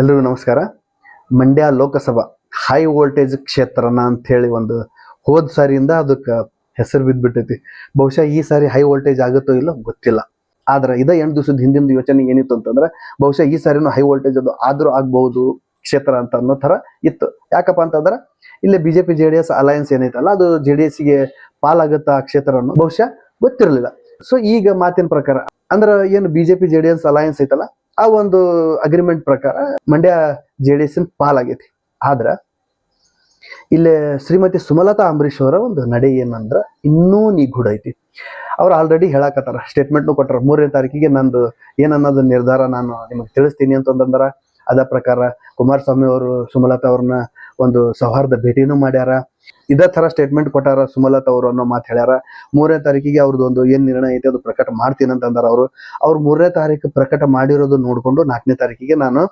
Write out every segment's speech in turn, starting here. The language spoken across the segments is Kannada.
ಎಲ್ರಿಗೂ ನಮಸ್ಕಾರ. ಮಂಡ್ಯ ಲೋಕಸಭಾ ಹೈ ವೋಲ್ಟೇಜ್ ಕ್ಷೇತ್ರನ ಅಂತ ಹೇಳಿ ಒಂದು ಹೋದ ಸಾರಿಯಿಂದ ಅದಕ್ಕೆ ಹೆಸರು ಬಿದ್ದ್ಬಿಟ್ಟೈತಿ ಬಹುಶಃ ಈ ಸಾರಿ ಹೈ ವೋಲ್ಟೇಜ್ ಆಗುತ್ತೋ ಇಲ್ಲೋ ಗೊತ್ತಿಲ್ಲ. ಆದ್ರೆ ಇದ ಎಂಟು ದಿವಸದ ಹಿಂದಿನ ಯೋಚನೆ ಏನಿತ್ತು ಅಂತಂದ್ರೆ ಬಹುಶಃ ಈ ಸಾರಿನೂ ಹೈ ವೋಲ್ಟೇಜ್ ಅದು ಆದರೂ ಆಗ್ಬಹುದು ಕ್ಷೇತ್ರ ಅಂತ ಅನ್ನೋ ಥರ ಇತ್ತು. ಯಾಕಪ್ಪ ಅಂತಂದ್ರೆ ಇಲ್ಲಿ BJP J D S alliance ಏನೈತಲ್ಲ, ಅದು ಜೆ ಡಿ ಎಸ್ಗೆ ಪಾಲಾಗುತ್ತಾ ಆ ಕ್ಷೇತ್ರ ಅನ್ನೋ ಬಹುಶಃ ಗೊತ್ತಿರಲಿಲ್ಲ. ಸೊ ಈಗ ಮಾತಿನ ಪ್ರಕಾರ ಅಂದ್ರೆ ಏನು BJP J D S alliance ಐತಲ್ಲ ಆ ಒಂದು ಅಗ್ರಿಮೆಂಟ್ ಪ್ರಕಾರ ಮಂಡ್ಯ ಜೆ ಡಿ ಎಸ್ ಪಾಲಾಗೈತಿ. ಆದ್ರ ಇಲ್ಲಿ ಶ್ರೀಮತಿ ಸುಮಲತಾ ಅಂಬರೀಶ್ ಅವರ ಒಂದು ನಡೆ ಏನಂದ್ರ ಇನ್ನೂ ನಿಗೂಢ ಐತಿ. ಅವ್ರು ಆಲ್ರೆಡಿ ಹೇಳಕತ್ತಾರ ಸ್ಟೇಟ್ಮೆಂಟ್ನು ಕೊಟ್ಟಾರ, ಮೂರನೇ ತಾರೀಕಿಗೆ ನಂದು ಏನನ್ನೋದು ನಿರ್ಧಾರ ನಾನು ನಿಮಗೆ ತಿಳಿಸ್ತೀನಿ ಅಂತಂದ್ರ ಅದ ಪ್ರಕಾರ ಕುಮಾರಸ್ವಾಮಿ ಅವರು ಸುಮಲತಾ ಅವ್ರನ್ನ ಒಂದು ಸೌಹಾರ್ದ ಭೇಟಿನೂ ಮಾಡ್ಯಾರ. ಇದೇ ತರ ಸ್ಟೇಟ್ಮೆಂಟ್ ಕೊಟ್ಟಾರ ಸುಮಲತಾ ಅವರು ಅನ್ನೋ ಮಾತು ಹೇಳ್ಯಾರ. ಮೂರನೇ ತಾರೀಕಿಗೆ ಅವ್ರದ್ದು ಒಂದು ಏನ್ ನಿರ್ಣಯ ಐತೆ ಅದು ಪ್ರಕಟ ಮಾಡ್ತೀನಿ ಅಂತಂದಾರ ಅವರು. ಅವ್ರು ಮೂರನೇ ತಾರೀಕು ಪ್ರಕಟ ಮಾಡಿರೋದು ನೋಡಿಕೊಂಡು ನಾಲ್ಕನೇ ತಾರೀಕಿಗೆ ನಾನು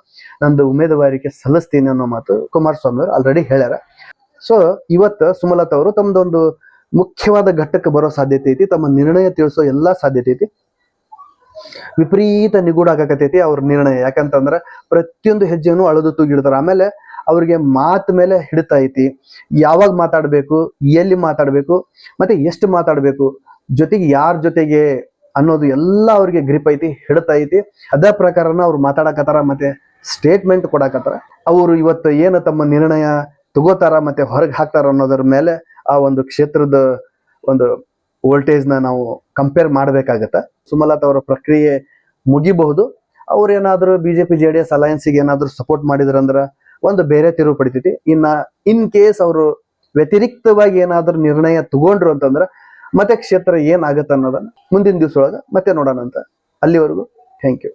ನಂದು ಉಮೇದುವಾರಿಕೆ ಸಲ್ಲಿಸ್ತೀನಿ ಅನ್ನೋ ಮಾತು ಕುಮಾರಸ್ವಾಮಿ ಅವರು ಆಲ್ರೆಡಿ ಹೇಳ್ಯಾರ. ಸೊ ಇವತ್ತು ಸುಮಲತಾ ಅವರು ತಮ್ದೊಂದು ಮುಖ್ಯವಾದ ಘಟ್ಟಕ್ಕೆ ಬರೋ ಸಾಧ್ಯತೆ ಐತಿ, ತಮ್ಮ ನಿರ್ಣಯ ತಿಳಿಸೋ ಎಲ್ಲಾ ಸಾಧ್ಯತೆ ಐತಿ. ವಿಪರೀತ ನಿಗೂಢ ಆಗಕತೈತಿ ಅವ್ರ ನಿರ್ಣಯ. ಯಾಕಂತಂದ್ರ ಪ್ರತಿಯೊಂದು ಹೆಜ್ಜೆಯನ್ನು ಅಳದು ತೂಗಿಡ್ತಾರ. ಆಮೇಲೆ ಅವ್ರಿಗೆ ಮಾತು ಮೇಲೆ ಹಿಡಿತಾ ಐತಿ. ಯಾವಾಗ ಮಾತಾಡಬೇಕು, ಎಲ್ಲಿ ಮಾತಾಡಬೇಕು, ಮತ್ತೆ ಎಷ್ಟು ಮಾತಾಡಬೇಕು, ಜೊತೆಗೆ ಯಾರ ಜೊತೆಗೆ ಅನ್ನೋದು ಎಲ್ಲ ಅವ್ರಿಗೆ ಗ್ರಿಪ್ ಐತಿ, ಹಿಡಿತ ಐತಿ. ಅದೇ ಪ್ರಕಾರನ ಅವ್ರು ಮಾತಾಡಕತ್ತಾರ, ಮತ್ತೆ ಸ್ಟೇಟ್ಮೆಂಟ್ ಕೊಡಕತ್ತಾರ. ಅವರು ಇವತ್ತು ಏನು ತಮ್ಮ ನಿರ್ಣಯ ತಗೋತಾರ, ಮತ್ತೆ ಹೊರಗೆ ಹಾಕ್ತಾರ ಅನ್ನೋದ್ರ ಮೇಲೆ ಆ ಒಂದು ಕ್ಷೇತ್ರದ ಒಂದು ವೋಲ್ಟೇಜ್ನ ನಾವು ಕಂಪೇರ್ ಮಾಡಬೇಕಾಗತ್ತೆ. ಸುಮಲತಾ ಅವರ ಪ್ರಕ್ರಿಯೆ ಮುಗಿಬಹುದು. ಅವ್ರೇನಾದ್ರೂ ಬಿಜೆಪಿ ಜೆ ಡಿ ಎಸ್ ಅಲಯನ್ಸಿಗೆ ಏನಾದ್ರೂ ಸಪೋರ್ಟ್ ಮಾಡಿದ್ರಂದ್ರ ಒಂದು ಬೇರೆ ತಿರುವು ಪಡಿತೈತಿ. ಇನ್ನ ಇನ್ ಕೇಸ್ ಅವರು ವ್ಯತಿರಿಕ್ತವಾಗಿ ಏನಾದ್ರೂ ನಿರ್ಣಯ ತಗೊಂಡ್ರು ಅಂತಂದ್ರ ಮತ್ತೆ ಕ್ಷೇತ್ರ ಏನಾಗತ್ತ ಅನ್ನೋದನ್ನ ಮುಂದಿನ ದಿವಸ ಒಳಗ ಮತ್ತೆ ನೋಡೋಣ ಅಂತ ಅಲ್ಲಿವರೆಗೂ ಥ್ಯಾಂಕ್ ಯು